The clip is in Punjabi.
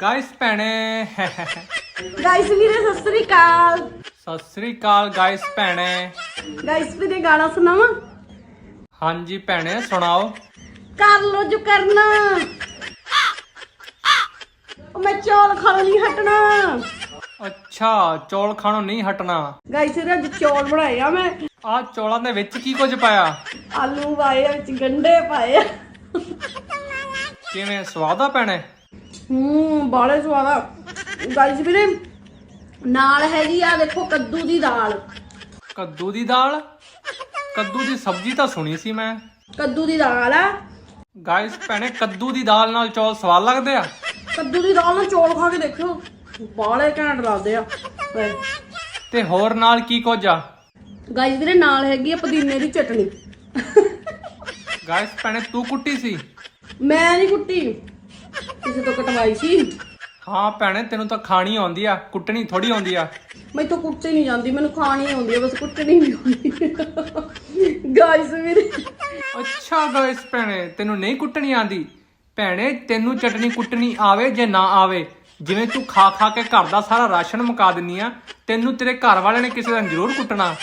ਗਾਇਸ ਭੈਣੇ। ਗਾਇਸ ਵੀਰੇ ਸਤਿ ਸ੍ਰੀ ਅਕਾਲ। ਸਤਿ ਸ੍ਰੀ ਅਕਾਲ ਗਾਇਸ ਭੈਣੇ। ਗਾਇਸ ਵੀਰੇ ਗਾਣਾ ਸੁਣਾਵਾਂ? ਹਾਂਜੀ ਭੈਣੇ ਸੁਣਾਓ। ਕਰ ਲੋ ਜੋ ਕਰਨਾ ਉਹ ਮੈਂ ਚੌਲ ਖਾਣ ਨਹੀਂ ਹਟਣਾ। ਅੱਛਾ ਚੌਲ ਖਾਣੋਂ ਨਹੀਂ ਹਟਣਾ। ਗਾਇਸ ਵੀਰੇ ਅੱਜ ਚੌਲ ਬਣਾਏ ਆ ਮੈਂ। ਆ ਚੌਲਾਂ ਦੇ ਵਿੱਚ ਕੀ ਕੁਝ ਪਾਇਆ? ਆਲੂ ਪਾਏ ਆ ਵਿੱਚ ਗੰਡੇ ਪਾਏ ਆ। ਕਿਵੇਂ ਸਵਾਦ ਆ ਭੈਣੇ? ਹੂੰ ਬਾਲੇ ਸਵਾਦ ਆ। ਗਾਇਸ ਵੀਰੇ ਨਾਲ ਹੈਗੀ ਆ ਦੇਖੋ ਕੱਦੂ ਦੀ ਦਾਲ। ਕੱਦੂ ਦੀ ਦਾਲ? ਕੱਦੂ ਦੀ ਸਬਜ਼ੀ ਤਾਂ ਸੁਣੀ ਸੀ ਮੈਂ। ਕੱਦੂ ਦੀ ਦਾਲ ਆ। ਗਾਇਸ ਭੈਣੇ ਕੱਦੂ ਦੀ ਦਾਲ ਨਾਲ ਚੌਲ ਸਵਾਦ ਲੱਗਦੇ ਆ? ਕੱਦੂ ਦੀ ਦਾਲ ਨਾਲ ਚੌਲ ਖਾ ਕੇ ਦੇਖਿਓ। ਬਾਲੇ ਘੈਂਟ ਲੱਗਦੇ ਆ। ਤੇ ਹੋਰ ਨਾਲ ਕੀ ਕੁਝ ਆ? ਗਾਇਸ ਵੀਰੇ ਨਾਲ ਹੈਗੀ ਆ ਪੁਦੀਨੇ ਦੀ ਚਟਣੀ ਗਾਇਸ ਭੈਣੇ ਤੂੰ ਕੁੱਟੀ ਸੀ? ਮੈਂ ਨਹੀਂ ਕੁੱਟੀ। ਕਿਸੇ ਤੋਂ ਕਟਵਾਈ ਸੀ? ਹਾਂ ਭੈਣੇ ਤੈਨੂੰ ਤਾਂ ਖਾਣੀ ਆਉਂਦੀ ਆ ਕੁੱਟਣੀ ਥੋੜੀ ਆਉਂਦੀ ਆ। ਮੈਂ ਤਾਂ ਕੁੱਟੇ ਨਹੀਂ ਜਾਂਦੀ ਮੈਨੂੰ ਖਾਣੀ ਆਉਂਦੀ ਆ ਬਸ ਕੁੱਟਣੀ ਨਹੀਂ ਆਉਂਦੀ। ਗਾਇਸ ਵੀਰੇ। ਅੱਛਾ ਗਾਇਸ ਭੈਣੇ ਤੈਨੂੰ ਨਹੀਂ ਕੁੱਟਣੀ ਆਂਦੀ ਭੈਣੇ ਤੈਨੂੰ ਚਟਨੀ ਕੁੱਟਣੀ ਆਵੇ ਜੇ ਨਾ ਆਵੇ? ਜਿਵੇਂ ਤੂੰ ਖਾ ਖਾ ਕੇ ਘਰ ਦਾ ਸਾਰਾ ਰਾਸ਼ਨ ਮੁਕਾ ਦਿੰਨੀ ਆ ਤੈਨੂੰ ਤੇਰੇ ਘਰ ਵਾਲਿਆਂ ਨੇ ਕਿਸੇ ਦਿਨ ਜ਼ਰੂਰ ਕੁੱਟਣਾ।